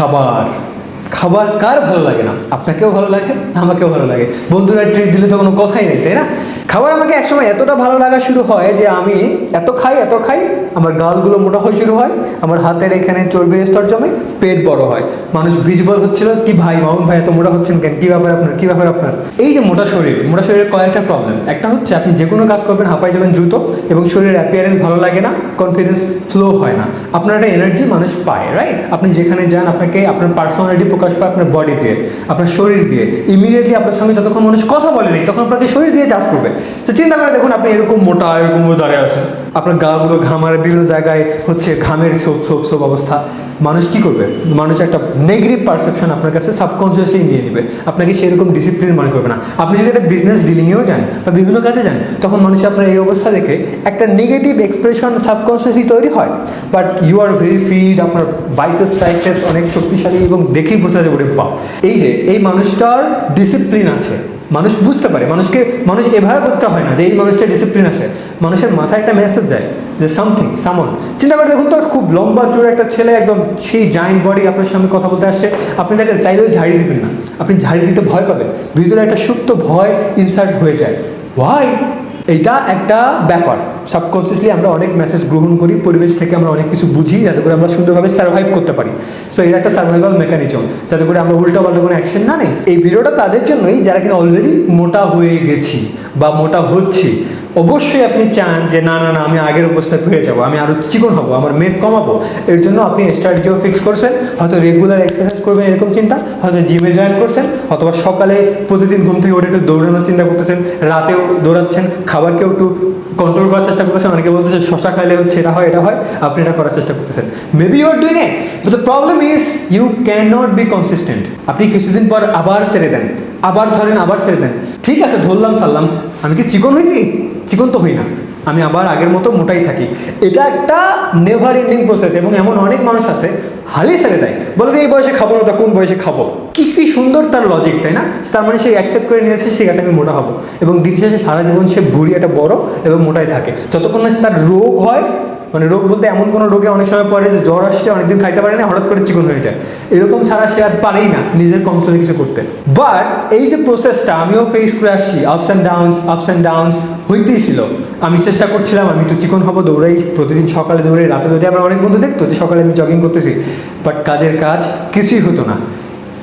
খাবার। খাবার কার ভালো লাগে না? আপনাকেও ভালো লাগে, আমাকেও ভালো লাগে। বন্ধুরা ট্রিট দিলে তো কোনো কথাই নেই, তাই না? খাবার আমাকে একসময় এতটা ভালো লাগা শুরু হয় যে আমি এত খাই এত খাই, আমার গালগুলো মোটা হয়ে শুরু হয়, আমার হাতের এখানে চর্বির স্তর জমে পেট বড় হয়। মানুষ বীজবল হচ্ছিল, কি ভাই, মামুন ভাই, এত মোটা হচ্ছেন কেন? কী ব্যাপার আপনার? কী ব্যাপার আপনার? এই যে মোটা শরীর, মোটা শরীরের কয়েকটা প্রবলেম একটা হচ্ছে, আপনি যে কোনো কাজ করবেন হাঁপাই যাবেন দ্রুত এবং শরীরের অ্যাপিয়ারেন্স ভালো লাগে না কনফিডেন্স ফ্লো হয় না। আপনার একটা এনার্জি মানুষ পায় রাইট আপনি যেখানে যান, আপনাকে, আপনার পার্সোনালিটি প্রকাশ পায় আপনার বডি দিয়ে আপনার শরীর দিয়ে। ইমিডিয়েটলি আপনার সঙ্গে যতক্ষণ মানুষ কথা বলেনি, তখন আপনাকে শরীর দিয়ে চাষ করবে। তো চিন্তা করে দেখুন, আপনি এরকম মোটা, এরকম দাঁড়িয়ে আছেন। আপনার গাগুলো ঘামার বিভিন্ন জায়গায় হচ্ছে ঘামের সোপ সোপ সোপ অবস্থা। মানুষ কি করবে? মানুষ একটা নেগেটিভ পারসেপশন আপনার কাছে সাবকনসিয়াসলি নিয়ে নেবে। আপনাকে সেরকম ডিসিপ্লিন মনে করবে না। আপনি যদি একটা বিজনেস ডিলিংয়েও যান বা বিভিন্ন কাজে যান, তখন মানুষ আপনার এই অবস্থা দেখে একটা নেগেটিভ এক্সপ্রেশন সাবকনসিয়াসলি তৈরি হয়। But you are very fit আপনার বাইসেস ট্রাইসেপ অনেক শক্তিশালী এবং দেখেই বোঝা যাবে ওরে এই যে, এই মানুষটার ডিসিপ্লিন আছে। মানুষ বুঝতে পারে, মানুষকে, মানুষ এভাবে বুঝতে হয় না যে এই মানুষটা ডিসিপ্লিন আছে। মানুষের মাথায় একটা মেসেজ যায় যে সামথিং সামন চিন্তা করে দেখুন তো খুব লম্বা, চূড়ে একটা ছেলে একদম সেই জায়েন্ট বডি আপনার সামনে কথা বলতে আসছে। আপনি তাকে চাইলেও ঝাড়ি দিবেন না। আপনি ঝাড়ি দিতে ভয় পাবেন। ভিতরে একটা সুপ্ত ভয় ইনসার্ট হয়ে যায়। ওয়াই এইটা একটা ব্যাপার। সাবকনসিয়াসলি আমরা অনেক মেসেজ গ্রহণ করি, পরিবেশ থেকে আমরা অনেক কিছু বুঝি, যাতে করে আমরা সুন্দরভাবে সার্ভাইভ করতে পারি। সো এটা একটা সার্ভাইভাল মেকানিজম যাতে করে আমরা উল্টা পাল্টা কোনো অ্যাকশন না নেই। এই ভিডিওটা তাদের জন্যই, যারা কিন্তু অলরেডি মোটা হয়ে গেছি বা মোটা হচ্ছি অবশ্যই আপনি চান যে না না না, আমি আগের অবস্থায় ফিরে যাব, আমি আরও চিকন হব, আমার মেদ কমাবো। এর জন্য আপনি স্ট্র্যাটেজিও ফিক্স করছেন, হয়তো রেগুলার এক্সারসাইজ করবেন এরকম চিন্তা, হয়তো জিমে জয়েন করছেন, অথবা সকালে প্রতিদিন ঘুম থেকে উঠে একটু দৌড়ানোর চিন্তা করতেছেন, রাতেও দৌড়াচ্ছেন, খাবারকেও একটু কন্ট্রোল করার চেষ্টা করতেছেন, অনেকে বলতেছে শশা খাইলে হচ্ছে এটা হয় এটা হয়, আপনি এটা করার চেষ্টা করতেছেন। Maybe you are doing but the problem is you can not be consistent আপনি কিছুদিন পর আবার ছেড়ে দেন, আবার ধরেন, আবার ছেড়ে দেন। ঠিক আছে, ধরলাম সারলাম আমি কি চিকন হয়েছি? চিকন তো হই না। আমি আবার আগের মতো মোটাই থাকি। এটা একটা নেভার এন্ডিং প্রসেস এবং এমন অনেক মানুষ আছে, হালি ছেড়ে দেয়। বলে যে, এই বয়সে খাব না তা, কোন বয়সে খাব? কি কি সুন্দর তার লজিক তাই না? তার মানে সে অ্যাকসেপ্ট করে নিয়েছে ঠিক আছে, আমি মোটা হব। এবং দিন শেষে সারা জীবন সে বুড়ি, একটা বড় এবং মোটাই থাকে। যতক্ষণ না তার রোগ হয় মানে রোগ বলতে এমন কোনো রোগে অনেক সময় পরে যে জ্বর আসছে, অনেকদিন খাইতে পারে না, হঠাৎ করে চিকন হয়ে যায়। এরকম ছাড়া সে আর পারেই না নিজের কন্ট্রোলে কিছু করতে। বাট এই যে প্রসেসটা আমিও ফেস করে আসছি ups and downs ups and downs হইতেই ছিল। আমি চেষ্টা করছিলাম, আমি একটু চিকন হব, দৌড়াই, প্রতিদিন সকালে দৌড়াই রাতে দৌড়ে আমার অনেক বন্ধু দেখতো যে সকালে আমি জগিং করতেছি। বাট কাজের কাজ কিছুই হতো না।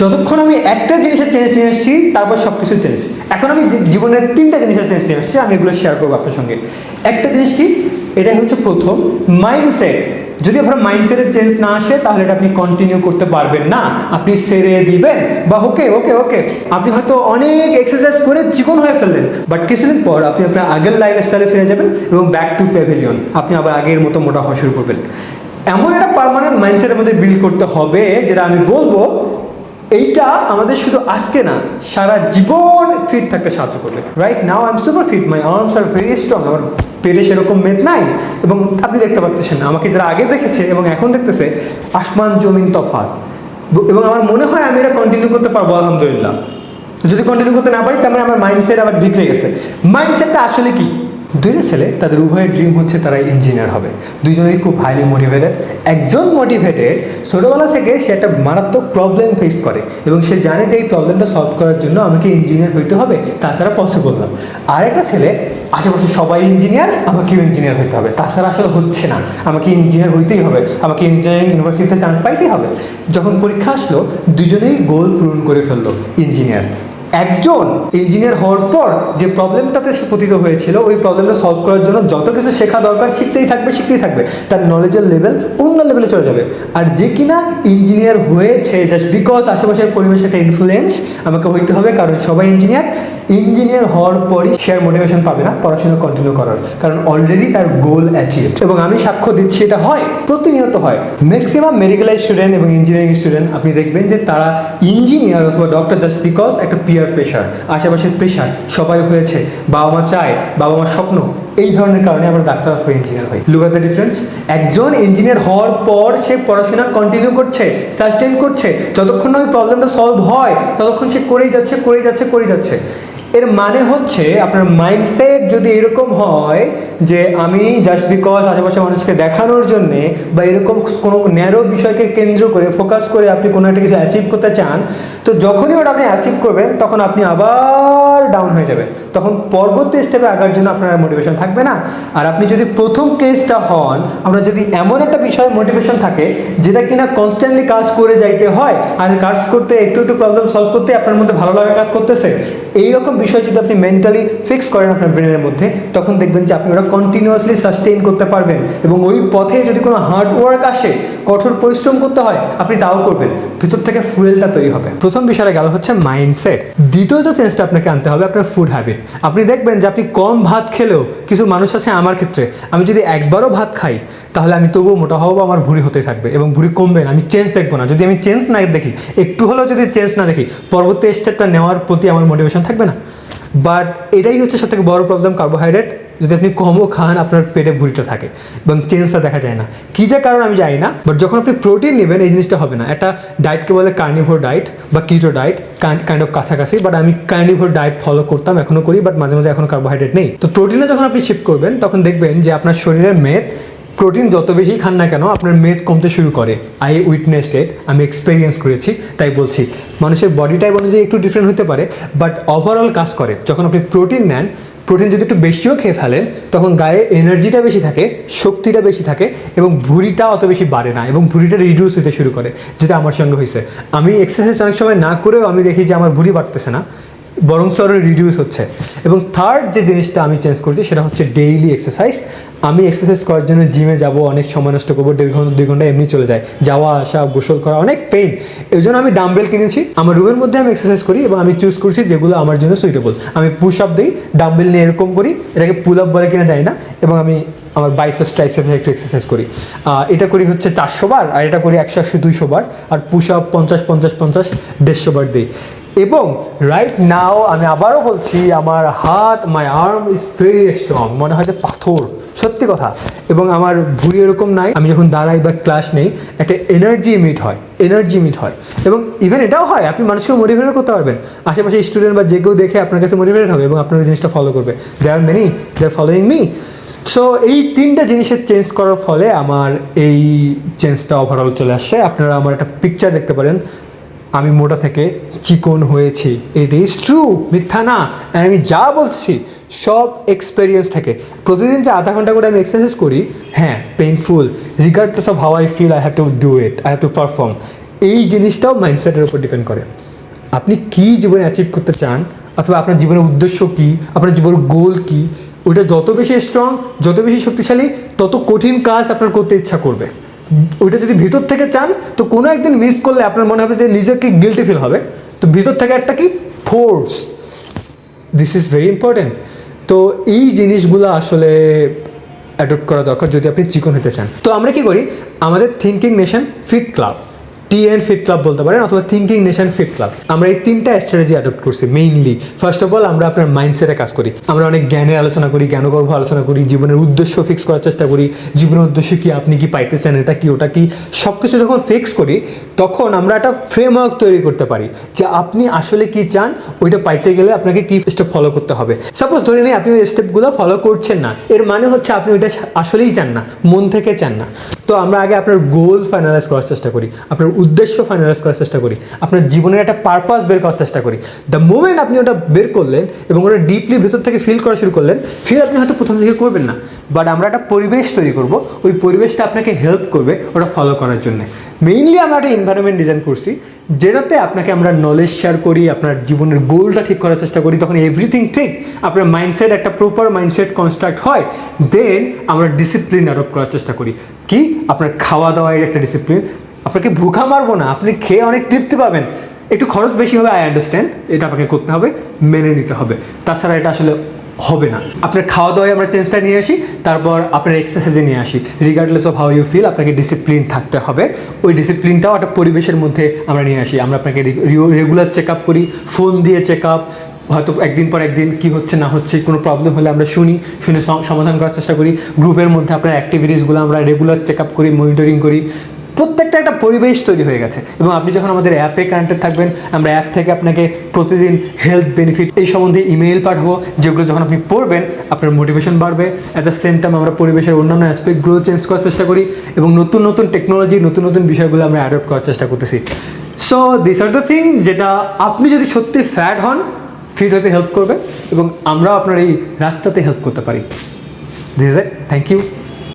যতক্ষণ আমি একটা জিনিসের চেঞ্জ নিয়ে আসছি, তারপর সব কিছু চেঞ্জ এখন আমি জীবনের তিনটা জিনিসের চেঞ্জ নিয়ে আসছি, আমি এগুলো শেয়ার করব আপনার সঙ্গে। একটা জিনিস কি? এটাই হচ্ছে প্রথম মাইন্ডসেট যদি আপনার মাইন্ডসেটের চেঞ্জ না আসে, তাহলে এটা আপনি কন্টিনিউ করতে পারবেন না। আপনি সেরে দিবেন। বা ওকে ওকে ওকে আপনি হয়তো অনেক এক্সারসাইজ করে চিকন হয়ে ফেললেন বাট কিছুদিন পর আপনি আপনার আগের লাইফ স্টাইলে ফিরে যাবেন এবং ব্যাক টু প্যাভিলিয়ন আপনি আবার আগের মতো মোটা হওয়া শুরু করবেন। এমন একটা পার্মানেন্ট মাইন্ডসেট আমাদের বিল্ড করতে হবে, যেটা আমি বলব এইটা আমাদের শুধু আজকে না, সারা জীবন ফিট থাকতে সাহায্য করবে। Right now I am super fit my arms are very strong আমার পেটে সেরকম মেদ নাই, এবং আপনি দেখতে পাচ্ছেন আমাকে যারা আগে দেখেছে এবং এখন দেখতেছে, আসমান জমিন তফাৎ। এবং আমার মনে হয় আমি এটা কন্টিনিউ করতে পারব, আলহামদুলিল্লাহ। যদি কন্টিনিউ করতে না পারি, তার মানে আমার মাইন্ডসেট আবার বিগড়ে গেছে। মাইন্ডসেটটা আসলে কি? দুইটা ছেলে, তাদের উভয়ের ড্রিম হচ্ছে তারা ইঞ্জিনিয়ার হবে। দুইজনেই খুব হাইলি মোটিভেটেড একজন মোটিভেটেড ছোটোবেলা থেকে সে একটা মারাত্মক প্রবলেম ফেস করে এবং সে জানে যে এই প্রবলেমটা সলভ করার জন্য আমাকে ইঞ্জিনিয়ার হইতে হবে, তাছাড়া পসিবল না। আর একটা ছেলে, আশেপাশে সবাই ইঞ্জিনিয়ার আমাকেও ইঞ্জিনিয়ার হইতে হবে। তাছাড়া আসলে হচ্ছে না। আমাকে ইঞ্জিনিয়ার হইতেই হবে। আমাকে ইঞ্জিনিয়ারিং ইউনিভার্সিটিতে চান্স পাইতেই হবে। যখন পরীক্ষা আসলো দুজনেই গোল পূরণ করে ফেলল ইঞ্জিনিয়ার একজন ইঞ্জিনিয়ার হওয়ার পর যে প্রবলেমটাতে সে পতিত হয়েছিল, ওই প্রবলেমটা সলভ করার জন্য যত কিছু শেখা দরকার শিখতেই থাকবে শিখতেই থাকবে। তার নলেজের লেভেল অন্য লেভেলে চলে যাবে। আর যে কিনা ইঞ্জিনিয়ার হয়েছে জাস্ট বিকজ আশেপাশের পরিবেশে একটা ইনফ্লুয়েন্স আমাকে হইতে হবে কারণ সবাই ইঞ্জিনিয়ার ইঞ্জিনিয়ার হওয়ার পরই সে আর মোটিভেশন পাবে না পড়াশোনা কন্টিনিউ করার, কারণ অলরেডি তার গোল অ্যাচিভ এবং আমি সাক্ষ্য দিচ্ছি, এটা হয়, প্রতিনিয়ত হয়। ম্যাক্সিমাম মেডিকেলাইজ স্টুডেন্ট এবং ইঞ্জিনিয়ারিং স্টুডেন্ট আপনি দেখবেন যে তারা ইঞ্জিনিয়ার অথবা ডক্টর জাস্ট বিকজ একটা প্রেশার আশেপাশের প্রেশার সবাই হয়েছে। বাবা মা চায় বাবা মার স্বপ্ন এই ধরনের কারণে আমরা ডাক্তার অথবা ইঞ্জিনিয়ার হই। লুক দ্য ডিফারেন্স একজন ইঞ্জিনিয়ার হওয়ার পর সে পড়াশোনা কন্টিনিউ করছে সাস্টেন করছে, যতক্ষণ না ওই প্রবলেমটা সলভ হয়, ততক্ষণ সে করেই যাচ্ছে করেই যাচ্ছে করেই যাচ্ছে। এর মানে হচ্ছে আপনার মাইন্ডসেট যদি এরকম হয় যে আমি জাস্ট বিকজ আশেপাশে মানুষকে দেখানোর জন্যে বা এরকম কোনো ন্যারো বিষয়কে কেন্দ্র করে ফোকাস করে আপনি কোনো একটা কিছু অ্যাচিভ করতে চান, তো যখনই ওটা আপনি অ্যাচিভ করবেন, তখন আপনি আবার ডাউন হয়ে যাবেন। তখন পরবর্তী স্টেপে আগার জন্য আপনার মোটিভেশন থাকবে না। আর আপনি যদি প্রথম কেসটা হন আপনার যদি এমন একটা বিষয়ে মোটিভেশন থাকে, যেটা কিনা কনস্ট্যান্টলি কাজ করে যাইতে হয়, আর কাজ করতে একটু একটু প্রবলেম সলভ করতে আপনার মধ্যে ভালো লাগা কাজ করতেছে, এইরকম বিষয় যদি আপনি মেন্টালি ফিক্স করেন আপনার ব্রেনের মধ্যে, তখন দেখবেন যে আপনি ওটা কন্টিনিউয়াসলি সাস্টেইন করতে পারবেন এবং ওই পথে যদি কোনো হার্ড ওয়ার্ক আসে, কঠোর পরিশ্রম করতে হয়, আপনি তাও করবেন। ভিতর থেকে ফুয়েলটা তৈরি হবে। প্রথম বিষয়টা গেল হচ্ছে মাইন্ডসেট দ্বিতীয় যে চেঞ্জটা আপনাকে আনতে হবে, আপনার ফুড হ্যাবিট আপনি দেখবেন যে আপনি কম ভাত খেলেও কিছু মানুষ আছে আমার ক্ষেত্রে, আমি যদি একবারও ভাত খাই, তাহলে আমি তবুও মোটা হব, আমার ভুঁড়ি হতে থাকবে এবং ভুঁড়ি কমবে না, আমি চেঞ্জ দেখব না। যদি আমি চেঞ্জ না দেখি, একটু হলেও যদি চেঞ্জ না দেখি, পরবর্তী স্টেপটা নেওয়ার প্রতি আমার মোটিভেশন থাকবে না। বাট এটাই হচ্ছে সব থেকে বড় প্রবলেম কার্বোহাইড্রেট যদি আপনি কমও খান, আপনার পেটে ভুঁড়িটা থাকে এবং চেঞ্জটা দেখা যায় না। কী যে কারণ আমি জানি না বাট যখন আপনি প্রোটিন নেবেন, এই জিনিসটা হবে না। একটা ডায়েটকে বলে কার্নিভোর ডায়েট বা কিটো ডায়েট কাইন্ড অফ কাছাকাছি বাট আমি কার্নিভোর ডায়েট ফলো করতাম এখনও করি বাট মাঝে মাঝে এখনও কার্বোহাইড্রেট নেই। তো প্রোটিনে যখন আপনি শিফট করবেন, তখন দেখবেন যে আপনার শরীরের মেদ প্রোটিন যত বেশি খান না কেন, আপনার মেদ কমতে শুরু করে। আই উইটনেসড ইট আমি এক্সপিরিয়েন্স করেছি, তাই বলছি। মানুষের বডি টাইপ অনুযায়ী একটু ডিফারেন্ট হতে পারে বাট ওভারঅল কাজ করে। যখন আপনি প্রোটিন নেন প্রোটিন যদি একটু বেশিও খেয়ে ফেলেন, তখন গায়ে এনার্জিটা বেশি থাকে, শক্তিটা বেশি থাকে এবং ভুঁড়িটা অত বেশি বাড়ে না এবং ভুঁড়িটা রিডিউস হতে শুরু করে, যেটা আমার সঙ্গে হয়েছে আমি এক্সারসাইজ অনেক সময় না করেও আমি দেখি যে আমার ভুঁড়ি বাড়তেছে না। বরং আরও রিডিউস হচ্ছে। এবং থার্ড যে জিনিসটা আমি চেঞ্জ করছি, সেটা হচ্ছে ডেইলি এক্সারসাইজ আমি এক্সারসাইজ করার জন্য জিমে যাব, অনেক সময় নষ্ট করব, দেড় ঘণ্টা, দুই ঘণ্টা এমনি চলে যায়। যাওয়া, আসা, গোসল করা, অনেক পেইন এই জন্য আমি ডাম্বেল কিনেছি। আমার রুমের মধ্যে আমি এক্সারসাইজ করি এবং আমি চুজ করছি যেগুলো আমার জন্য সুইটেবল আমি পুশ আপ দিই ডাম্বেল নিয়ে এরকম করি, এটাকে পুল আপ বলে কিনা জানি না, এবং আমি আমার বাইসেপস ট্রাইসেপসে একটু এক্সারসাইজ করি। এটা করি হচ্ছে চারশো বার, আর এটা করি একশো একশো দুইশো বার, আর পুশ আপ পঞ্চাশ পঞ্চাশ পঞ্চাশ, দেড়শো বার দিই। এবং রাইট নাও আমি আবারও বলছি, আমার হাত my arm is very strong মনে হয় যে পাথর, সত্যি কথা। এবং আমার ভুঁড়ি এরকম নাই, আমি যখন দাঁড়াই বা ক্লাস নেই, একটা এনার্জি মিট হয় এনার্জি মিট হয়। এবং ইভেন এটাও হয়, আপনি মানুষকে মোটিভেট করতে পারবেন। আশেপাশে স্টুডেন্ট বা যে কেউ দেখে আপনার কাছে মোটিভেটেড হবে এবং আপনার জিনিসটা ফলো করবে। They are many they are following me so এই তিনটা জিনিসের চেঞ্জ করার ফলে আমার এই চেঞ্জটা ওভারঅল চলে আসছে। আপনারা আমার একটা পিকচার দেখতে পারেন। আমি মোটা থেকে চিকন হয়েছি। ইট ইজ ট্রু মিথ্যা না। আর আমি যা বলছি সব এক্সপেরিয়েন্স থেকে। প্রতিদিন যে আধা ঘণ্টা করে আমি এক্সারসাইজ করি হ্যাঁ painful regardless of how I feel I have to do it I have to perform এই জিনিসটাও মাইন্ডসেটের উপর ডিপেন্ড করে। আপনি কি জীবনে অ্যাচিভ করতে চান, অথবা আপনার জীবনের উদ্দেশ্য কী, আপনার জীবনের গোল কী, ওটা যত বেশি স্ট্রং যত বেশি শক্তিশালী, তত কঠিন কাজ আপনার করতে ইচ্ছা করবে। ওইটা যদি ভিতর থেকে চান, তো কোনো একদিন মিস করলে আপনার মনে হবে যে নিজেকে গিলটি ফিল হবে। তো ভিতর থেকে একটা কি? Force this is very important তো এই জিনিসগুলো আসলে অ্যাডপ্ট করা দরকার যদি আপনি চিকন হতে চান। তো আমরা কি করি? আমাদের thinking nation fit club TN fit club বলতে পারেন অথবা থিঙ্কিং নেশন ফিট ক্লাব আমরা এই তিনটা স্ট্র্যাটেজি অ্যাডপ্ট করছি মেইনলি ফার্স্ট অফ অল আমরা আপনার মাইন্ডসেটে কাজ করি। আমরা অনেক জ্ঞানের আলোচনা করি, জ্ঞানগর্ভ আলোচনা করি, জীবনের উদ্দেশ্য ফিক্স করার চেষ্টা করি। জীবনের উদ্দেশ্য কি, আপনি কি পাইতে চান এটা কি, ওটা কি? সব কিছু যখন ফিক্স করি, তখন আমরা একটা ফ্রেমওয়ার্ক তৈরি করতে পারি যে আপনি আসলে কি চান, ওইটা পাইতে গেলে আপনাকে কি স্টেপ ফলো করতে হবে। সাপোজ ধরে নিই আপনি ওই স্টেপগুলো ফলো করছেন না। এর মানে হচ্ছে আপনি ওইটা আসলেই চান না, মন থেকে চান না। তো আমরা আগে আপনার গোল ফাইনালাইজ করার চেষ্টা করি। আপনার উদ্দেশ্য ফাইনালাইজ করার চেষ্টা করি। আপনার জীবনের একটা পারপাস বের করার চেষ্টা করি। দ্য মোমেন্ট আপনি ওটা বের করলেন এবং ওটা ডিপলি ভেতর থেকে ফিল করা শুরু করলেন ফিল আপনি হয়তো প্রথম থেকে করবেন না। বাট আমরা একটা পরিবেশ তৈরি করব। ওই পরিবেশটা আপনাকে হেল্প করবে ওটা ফলো করার জন্য। মেইনলি আমরা একটা এনভায়রনমেন্ট ডিজাইন করছি, যেটাতে আপনাকে আমরা নলেজ শেয়ার করি, আপনার জীবনের গোলটা ঠিক করার চেষ্টা করি। তখন এভরিথিং ঠিক, আপনার মাইন্ডসেট একটা প্রপার মাইন্ডসেট কনস্ট্রাক্ট হয় দেন আমরা ডিসিপ্লিন অ্যাডপ্ট করার চেষ্টা করি। কি? আপনার খাওয়া দাওয়ার একটা ডিসিপ্লিন আপনাকে ভুখা মারবো না, আপনি খেয়ে অনেক তৃপ্তি পাবেন। একটু খরচ বেশি হবে আই আন্ডারস্ট্যান্ড এটা আপনাকে করতে হবে, মেনে নিতে হবে। তাছাড়া এটা আসলে হবে না। আপনার খাওয়া দাওয়ায় আমরা চেঞ্জটা নিয়ে আসি, তারপর আপনার এক্সারসাইজে নিয়ে আসি। Regardless of how you feel আপনাকে ডিসিপ্লিন থাকতে হবে। ওই ডিসিপ্লিনটাও একটা পরিবেশের মধ্যে আমরা নিয়ে আসি। আমরা আপনাকে রেগুলার চেক আপ করি ফোন দিয়ে চেক আপ হয়তো একদিন পর একদিন কি হচ্ছে, না হচ্ছে, কোনো প্রবলেম হলে আমরা শুনি, শুনে সমাধান করার চেষ্টা করি। গ্রুপের মধ্যে আপনার অ্যাক্টিভিটিসগুলো আমরা রেগুলার চেক আপ করি মনিটরিং করি। প্রত্যেকটা একটা পরিবেশ তৈরি হয়ে গেছে। এবং আপনি যখন আমাদের অ্যাপে কানেক্টেড থাকবেন, আমরা অ্যাপ থেকে আপনাকে প্রতিদিন হেলথ বেনিফিট এই সম্বন্ধে ইমেল পাঠাবো, যেগুলো যখন আপনি পড়বেন, আপনার মোটিভেশন বাড়বে। অ্যাট দ্য সেম টাইম আমরা পরিবেশের অন্যান্য অ্যাসপেক্টগুলো চেঞ্জ করার চেষ্টা করি এবং নতুন নতুন টেকনোলজি নতুন নতুন বিষয়গুলো আমরা অ্যাডপ্ট করার চেষ্টা করতেছি। So this are the thing যেটা আপনি যদি সত্যি ফ্যাট হন ফিট হতে হেল্প করবে এবং আমরাও আপনার এই রাস্তাতে হেল্প করতে পারি। This is thank you